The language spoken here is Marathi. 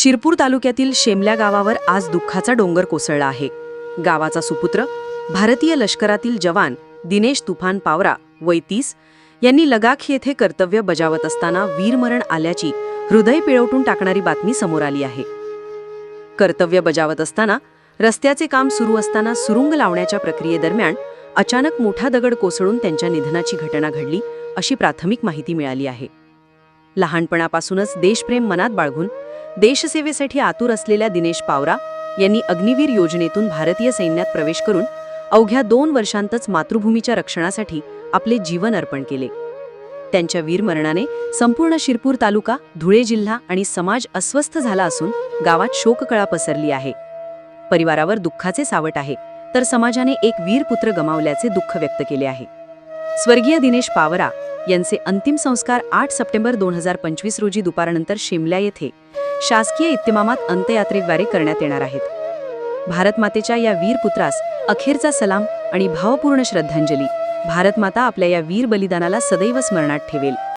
शिरपूर तालुक्यातील शेमल्या गावावर आज दुःखाचा डोंगर कोसळला आहे. गावाचा सुपुत्र भारतीय लष्करातील जवान दिनेश तुफान पावरा वय तीस यांनी लगाख येथे कर्तव्य बजावत असताना वीरमरण आल्याची हृदय पिळवटून टाकणारी बातमी समोर आली आहे. कर्तव्य बजावत असताना रस्त्याचे काम सुरू असताना सुरुंग लावण्याच्या प्रक्रियेदरम्यान अचानक मोठा दगड कोसळून त्यांच्या निधनाची घटना घडली अशी प्राथमिक माहिती मिळाली आहे. लहानपणापासूनच देशप्रेम मनात बाळगून देशसेवेसाठी आतुर असलेल्या दिनेश पावरा यांनी अग्निवीर योजनेतून भारतीय सैन्यात प्रवेश करून अवघ्या दोन वर्षांतच मातृभूमीच्या रक्षणासाठी आपले जीवन अर्पण केले. त्यांच्या वीरमरणाने संपूर्ण शिरपूर तालुका धुळे जिल्हा आणि समाज अस्वस्थ झाला असून गावात शोककळा पसरली आहे. परिवारावर दुःखाचे सावट आहे तर समाजाने एक वीर पुत्र गमावल्याचे दुःख व्यक्त केले आहे. स्वर्गीय दिनेश पावरा यांचे अंतिम संस्कार आठ सप्टेंबर दोन हजार पंचवीस रोजी दुपारनंतर शिमल्या येथे शासकीय इतमामात अंत्ययात्रेद्वारे करण्यात येणार आहेत. भारतमातेच्या या वीर पुत्रास अखेरचा सलाम आणि भावपूर्ण श्रद्धांजली. भारतमाता आपल्या या वीर बलिदानाला सदैव स्मरणात ठेवेल.